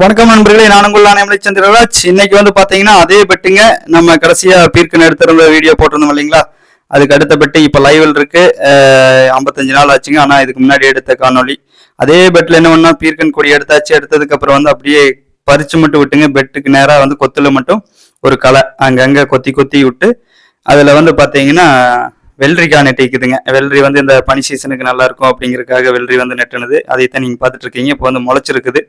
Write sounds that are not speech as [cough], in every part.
வணக்கம் நண்பர்களே நானுங்குள்ள நேமலை சந்திரராஜ் இன்னைக்கு வந்து பாத்தீங்கன்னா அதே பெட்டுங்க. நம்ம கடைசியா பீர்க்கன் எடுத்திருந்த வீடியோ போட்டிருந்தோம் இல்லைங்களா? அதுக்கு அடுத்த பெட்டு இப்போ லைவில் இருக்கு. ஐம்பத்தஞ்சு நாள் ஆச்சுங்க. ஆனா இதுக்கு முன்னாடி எடுத்த காணொளி. அதே பெட்ல என்ன பண்ணா பீர்க்கன் கொடி எடுத்தாச்சு. எடுத்ததுக்கு அப்புறம் வந்து அப்படியே பறிச்சு மட்டும் விட்டுங்க. பெட்டுக்கு நேரா வந்து கொத்துல மட்டும் ஒரு களை அங்கங்க கொத்தி கொத்தி விட்டு அதுல வந்து பாத்தீங்கன்னா வெள்ளரிக்காய் நெட்டிக்குதுங்க வெள்ளரி வந்து இந்த பனி சீசனுக்கு நல்லா இருக்கும் அப்படிங்கிறதுக்காக வெள்ளரி வந்து நெட்டுனது. அதைத்தான் நீங்க பார்த்துட்டு இருக்கீங்க. இப்போ வந்து முளைச்சிருக்குது.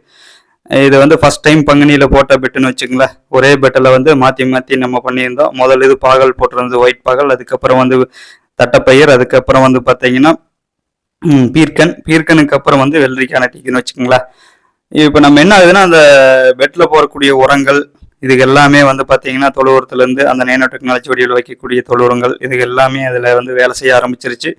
இது வந்து ஃபஸ்ட் டைம் பங்குனியில் போட்ட பெட்டுன்னு வச்சுங்களேன் ஒரே பெட்டில் வந்து மாற்றி மாற்றி நம்ம பண்ணியிருந்தோம். முதல்ல இது பாகல் போட்டிருந்தது ஒயிட் பாகல். அதுக்கப்புறம் வந்து தட்டப்பயிர். அதுக்கப்புறம் வந்து பார்த்தீங்கன்னா பீர்க்கன். பீர்க்கனுக்கு அப்புறம் வந்து வெள்ளரிக்கான டீக்குன்னு வச்சுக்கோங்களேன். இப்போ நம்ம என்ன ஆகுதுன்னா அந்த பெட்டில் போடக்கூடிய உரங்கள் இதுக்கு எல்லாமே வந்து பார்த்தீங்கன்னா தொழுவுரத்துலேருந்து அந்த நேனோ டெக்னாலஜி வடிவில் வைக்கக்கூடிய தொழு உரங்கள் இதுக்கு எல்லாமே அதில் வந்து வேலை செய்ய ஆரம்பிச்சிருச்சு.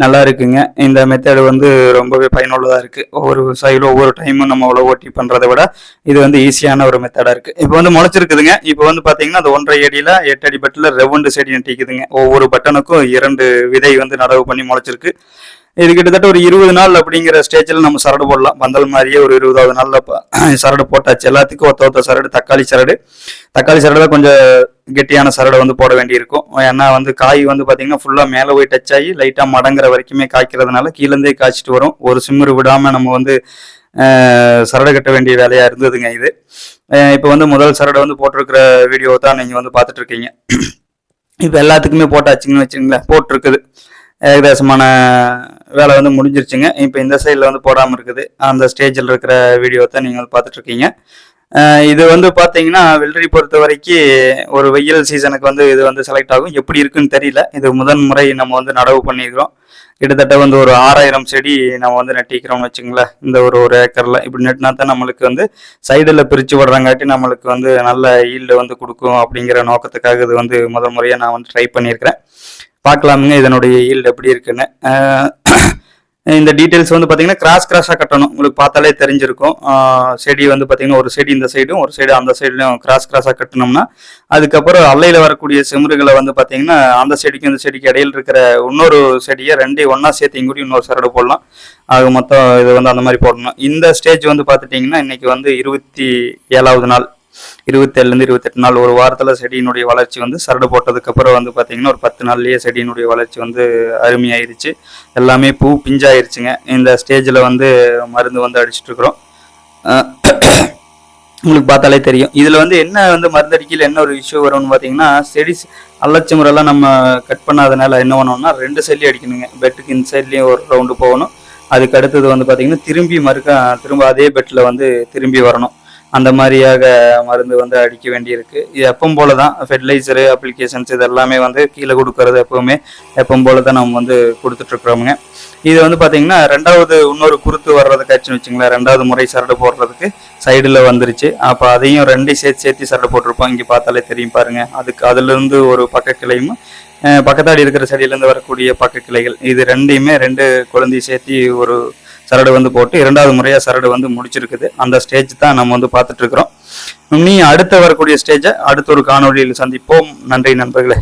நல்லா இருக்குங்க. இந்த மெத்தடு வந்து ரொம்பவே பயனுள்ளதாக இருக்குது ஒவ்வொரு விவசாயிகளும் ஒவ்வொரு டைமும் நம்ம அவ்வளோ ஓட்டி பண்ணுறதை விட இது வந்து ஈஸியான ஒரு மெத்தடாக இருக்குது இப்போ வந்து முளைச்சிருக்குதுங்க. இப்போ வந்து பார்த்தீங்கன்னா அந்த ஒன்றரை அடியில் எட்டு அடி பட்டில் ரெவண்டு செடி நட்டிக்குதுங்க. ஒவ்வொரு பட்டனுக்கும் இரண்டு விதை வந்து நடவு பண்ணி முளைச்சிருக்கு. இது கிட்டத்தட்ட ஒரு இருபது நாள் அப்படிங்கிற ஸ்டேஜில் நம்ம சரடு போடலாம். பந்தல் மாதிரியே ஒரு இருபதாவது நாளில் [clears throat] சரடு போட்டாச்சு. எல்லாத்துக்கும் ஒத்த ஒத்த சரடு தக்காளி சரடு. தக்காளி சரடு தான் கொஞ்சம் கெட்டியான சரடை வந்து போட வேண்டியிருக்கும். ஏன்னா வந்து காய் வந்து பார்த்தீங்கன்னா ஃபுல்லாக மேலே போய் டச் ஆகி லைட்டாக மடங்குற வரைக்குமே காய்க்கிறதுனால கீழேருந்தே காய்ச்சிட்டு வரும். ஒரு சிம்மர் விடாமல் நம்ம வந்து சரடு கட்ட வேண்டிய வேலையாக இருந்ததுங்க இது. இப்போ வந்து முதல் சரடை வந்து போட்டிருக்கிற வீடியோ தான் நீங்கள் வந்து பார்த்துட்ருக்கீங்க. [clears throat] இப்போ எல்லாத்துக்குமே போட்டாச்சுங்கன்னு வச்சுங்களேன் போட்டிருக்குது. ஏகதேசமான வேலை வந்து முடிஞ்சிருச்சுங்க. இப்போ இந்த சைடில் வந்து போடாமல் இருக்குது. அந்த ஸ்டேஜில் இருக்கிற வீடியோ தான் நீங்கள் வந்து இது வந்து பார்த்தீங்கன்னா வெள்ளரி பொறுத்த வரைக்கும் ஒரு வெயில் சீசனுக்கு வந்து இது வந்து செலக்ட் ஆகும். எப்படி இருக்குன்னு தெரியல. இது முதன் முறை நம்ம வந்து நடவு பண்ணியிருக்கிறோம். கிட்டத்தட்ட வந்து ஒரு ஆறாயிரம் செடி நம்ம வந்து நட்டிக்கிறோம்னு வச்சுங்களேன். இந்த ஒரு ஒரு ஏக்கரில் இப்படி நட்டினா தான் நம்மளுக்கு வந்து சைடில் பிரித்து விடுறாங்காட்டி நம்மளுக்கு வந்து நல்ல ஈல்டு வந்து கொடுக்கும் அப்படிங்கிற நோக்கத்துக்காக இது வந்து முதல் முறையாக நான் வந்து ட்ரை பண்ணியிருக்கிறேன். பார்க்கலாமுங்க இதனுடைய ஈல்டு எப்படி இருக்குன்னு. இந்த டீட்டெயில்ஸ் வந்து பார்த்தீங்கன்னா கிராஸ் கிராஸாக கட்டணும். உங்களுக்கு பார்த்தாலே தெரிஞ்சிருக்கும். செடி வந்து பார்த்தீங்கன்னா ஒரு செடி இந்த சைடும் ஒரு சைடு அந்த சைட்லையும் கிராஸ் கிராஸாக கட்டினோம்னா அதுக்கப்புறம் அல்லையில் வரக்கூடிய செமுறுகளை வந்து பார்த்தீங்கன்னா அந்த செடிக்கும் இந்த செடிக்கு இடையில இருக்கிற இன்னொரு செடியை ரெண்டையும் ஒன்றா சேர்த்து கூடி இன்னொரு சரடு போடலாம். அது மொத்தம் இது வந்து அந்த மாதிரி போடணும். இந்த ஸ்டேஜ் வந்து பார்த்துட்டிங்கன்னா இன்றைக்கி வந்து இருபத்தி ஏழாவது நாள். இருபத்தேழுலேருந்து இருபத்தெட்டு நாள் ஒரு வாரத்தில் செடியினுடைய வளர்ச்சி வந்து சரடு போட்டதுக்கப்புறம் வந்து பார்த்தீங்கன்னா ஒரு பத்து நாள்லேயே செடியினுடைய வளர்ச்சி வந்து அருமையாயிருச்சு. எல்லாமே பூ பிஞ்சாயிருச்சுங்க. இந்த ஸ்டேஜில் வந்து மருந்து வந்து அடிச்சிட்ருக்குறோம். உங்களுக்கு பார்த்தாலே தெரியும். இதில் வந்து என்ன வந்து மருந்து அடிக்கையில் என்ன ஒரு இஷ்யூ வரும்னு பார்த்தீங்கன்னா செடி அல்லச்சி முறையெல்லாம் நம்ம கட் பண்ணாதனால என்ன பண்ணோம்னா ரெண்டு செல்லி அடிக்கணுங்க. பெட்டுக்கு இந்த சைட்லேயும் ஒரு ரவுண்டு போகணும். அதுக்கு அடுத்தது வந்து பார்த்தீங்கன்னா திரும்பி மறுக்க திரும்ப அதே பெட்டில் வந்து திரும்பி வரணும். அந்த மாதிரியாக மருந்து வந்து அடிக்க வேண்டியிருக்கு. இது எப்பவும் போல தான் ஃபெர்டிலைசரு அப்ளிகேஷன்ஸ் இது எல்லாமே வந்து கீழே கொடுக்கறது எப்பவுமே எப்பவும் போல தான் நம்ம வந்து கொடுத்துட்ருக்குறோமுங்க. இது வந்து பார்த்தீங்கன்னா ரெண்டாவது இன்னொரு குருத்து வர்றதுக்காச்சுன்னு வச்சுங்களேன் ரெண்டாவது முறை சரடு போடுறதுக்கு சைடில் வந்துருச்சு. அப்போ அதையும் ரெண்டையும் சேர்த்து சேர்த்து சரடு போட்டிருப்போம். இங்கே பார்த்தாலே தெரியும் பாருங்க. அதுக்கு அதுலேருந்து ஒரு பக்க கிளையும் பக்கத்தாடி இருக்கிற செடியிலேருந்து வரக்கூடிய பக்க கிளைகள். இது ரெண்டையுமே ரெண்டு குழந்தையை சேர்த்து ஒரு சரடு வந்து போட்டு இரண்டாவது முறையாக சரடு வந்து முடிச்சிருக்குது. அந்த ஸ்டேஜ் தான் நம்ம வந்து பார்த்துட்டு இருக்கிறோம். நீ அடுத்து வரக்கூடிய ஸ்டேஜை அடுத்த ஒரு காணொளியில் சந்திப்போம். நன்றி நண்பர்களே.